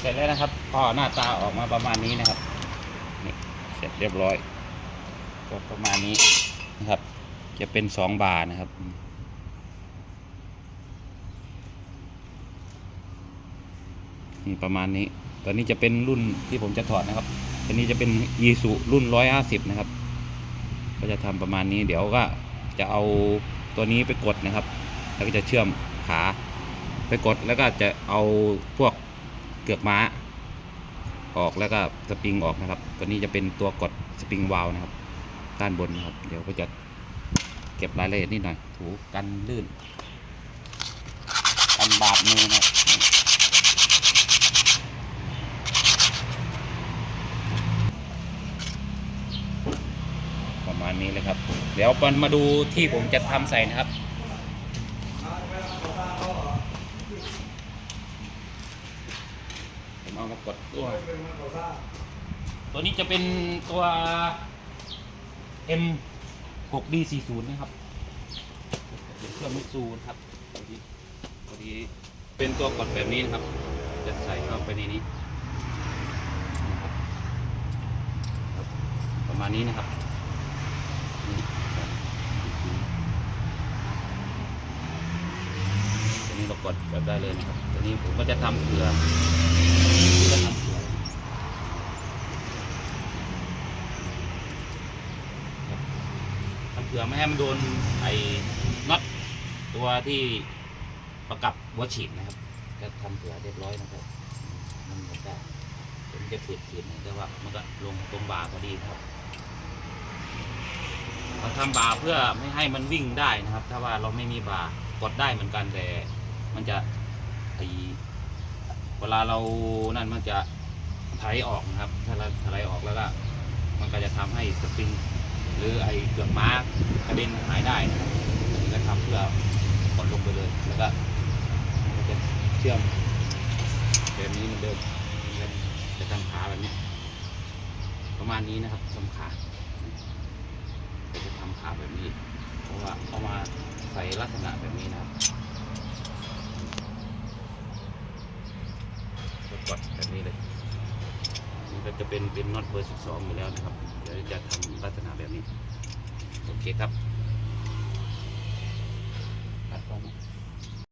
เสร็จแล้วนะครับก็หน้าตาออกมาประมาณนี้นะครับนี่เสร็จเรียบร้อย ก็ประมาณนี้นะครับ จะเป็นสองบาร์นะครับนี่ประมาณนี้ ตอนนี้จะเป็นรุ่นที่ผมจะถอดนะครับตัวนี้จะเป็นยีสุรุ่นร้อยห้าสิบนะครับ ก็จะทำประมาณนี้ เดี๋ยวก็จะเอาตัวนี้ไปกดนะครับ แล้วก็จะเชื่อมขาไปกดแล้วก็จะเอาพวก เกือกม้า ออกแล้วก็สปริงออกนะครับ ตัวนี้จะเป็นตัวกดสปริงวาลนะครับ ด้านบนนะครับ เดี๋ยวก็จะเก็บรายละเอียดนิดหน่อย ถูกันลื่น กันบาดมือนะครับประมาณนี้เลยครับ เดี๋ยวมันมาดูที่ผมจะทำใส่นะครับ ผม เอามากดตัว ตัวนี้จะเป็นตัว M 6 D 4 0นะครับเป็นเครื่องมิซูนะครับตัวนี้ตัวนี้เป็นตัวกดแบบนี้นะครับ จะใส่เข้าไปในนี้นะครับประมาณนี้นะครับนี่ครับตัวนี้เรากดแบบได้เลยนะครับตัวนี้ผมก็จะทำเผื่อจะทำเผื่อ ทำ เผื่อไม่ให้มันโดนไอ้น็อตตัวที่ประกับหัวฉีดนะครับ ก็ทำเผื่อเรียบร้อยนะครับ มันเหมือนกันมันจะฝืดๆหน่อยแต่ว่ามันก็ลงตรงบ่าพอดีครับเราทำบ่าเพื่อไม่ให้มันวิ่งได้นะครับ ถ้าว่าเราไม่มีบ่ากดได้เหมือนกันแต่มันจะไอเวลาเรานั่นมันจะไถออกนะครับ ถ้าเราไถออกแล้วก็มันก็จะทำให้สปริง หรือไอ้เกือกม้ากระเด็นหายได้นะครับอันนี้ก็ทำเพื่อกดลงไปเลย แล้วก็มันจะเชื่อมแบบนี้มันเดิมจะทำขาแบบนี้ ประมาณนี้นะครับทำขาจะทำขาแบบนี้ เพราะว่าเอามาใส่ลักษณะแบบนี้นะครับก็กดแบบนี้เลย นี่ ก็จะเป็นเป็นน็อตเบอร์12อยู่แล้วนะครับ เดี๋ยวจะทำลักษณะแบบนี้ โอเคครับ